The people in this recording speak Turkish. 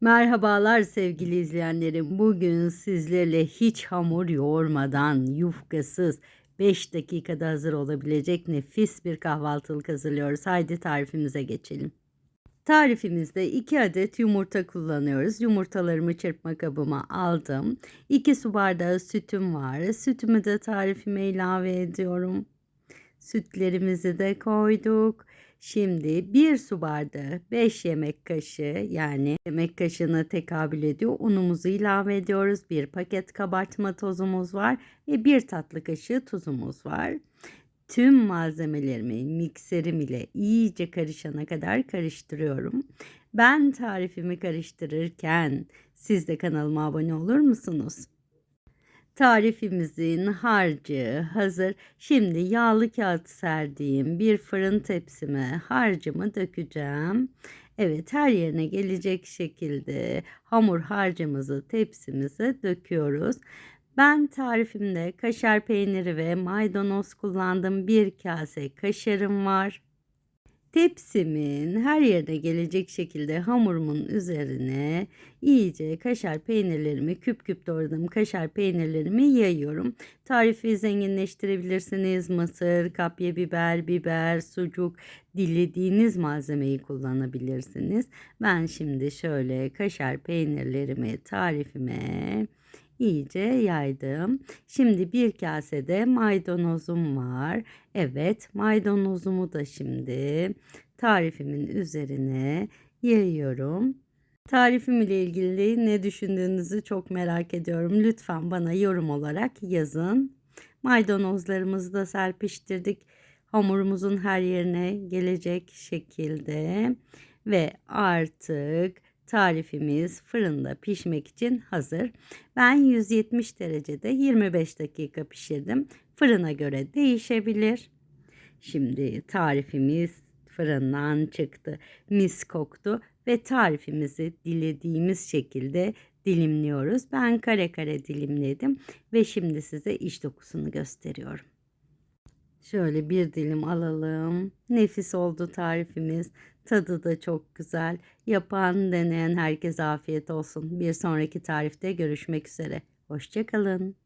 Merhabalar sevgili izleyenlerim. Bugün sizlerle hiç hamur yoğurmadan, yufkasız 5 dakikada hazır olabilecek nefis bir kahvaltılık hazırlıyoruz. Haydi tarifimize geçelim. Tarifimizde 2 adet yumurta kullanıyoruz. Yumurtalarımı çırpma kabıma aldım. 2 su bardağı sütüm var. Sütümü de tarifime ilave ediyorum. Sütlerimizi de koyduk. Şimdi 1 su bardağı 5 yemek kaşığı yani yemek kaşığına tekabül ediyor unumuzu ilave ediyoruz. Bir paket kabartma tozumuz var ve bir tatlı kaşığı tuzumuz var. Tüm malzemelerimi mikserim ile iyice karışana kadar karıştırıyorum. Ben tarifimi karıştırırken siz de kanalıma abone olur musunuz? Tarifimizin harcı hazır. Şimdi yağlı kağıt serdiğim bir fırın tepsime harcımı dökeceğim. Evet her yerine gelecek şekilde hamur harcımızı tepsimize döküyoruz. Ben tarifimde kaşar peyniri ve maydanoz kullandım. Bir kase kaşarım var. Tepsimin her yerine gelecek şekilde hamurumun üzerine iyice kaşar peynirlerimi küp küp doğradığım kaşar peynirlerimi yayıyorum. Tarifi zenginleştirebilirsiniz. Mısır, kapya biber, biber, sucuk dilediğiniz malzemeyi kullanabilirsiniz. Ben şimdi şöyle kaşar peynirlerimi tarifime iyice yaydım. Şimdi bir kasede maydanozum var. Evet maydanozumu da şimdi tarifimin üzerine yayıyorum. Tarifim ile ilgili ne düşündüğünüzü çok merak ediyorum. Lütfen bana yorum olarak yazın. Maydanozlarımızı da serpiştirdik. Hamurumuzun her yerine gelecek şekilde ve artık tarifimiz fırında pişmek için hazır. Ben 170 derecede 25 dakika pişirdim. Fırına göre değişebilir. Şimdi tarifimiz fırından çıktı. Mis koktu ve tarifimizi dilediğimiz şekilde dilimliyoruz. Ben kare kare dilimledim ve şimdi size iç dokusunu gösteriyorum. Şöyle bir dilim alalım. Nefis oldu tarifimiz. Tadı da çok güzel. Yapan, deneyen herkese afiyet olsun. Bir sonraki tarifte görüşmek üzere. Hoşçakalın.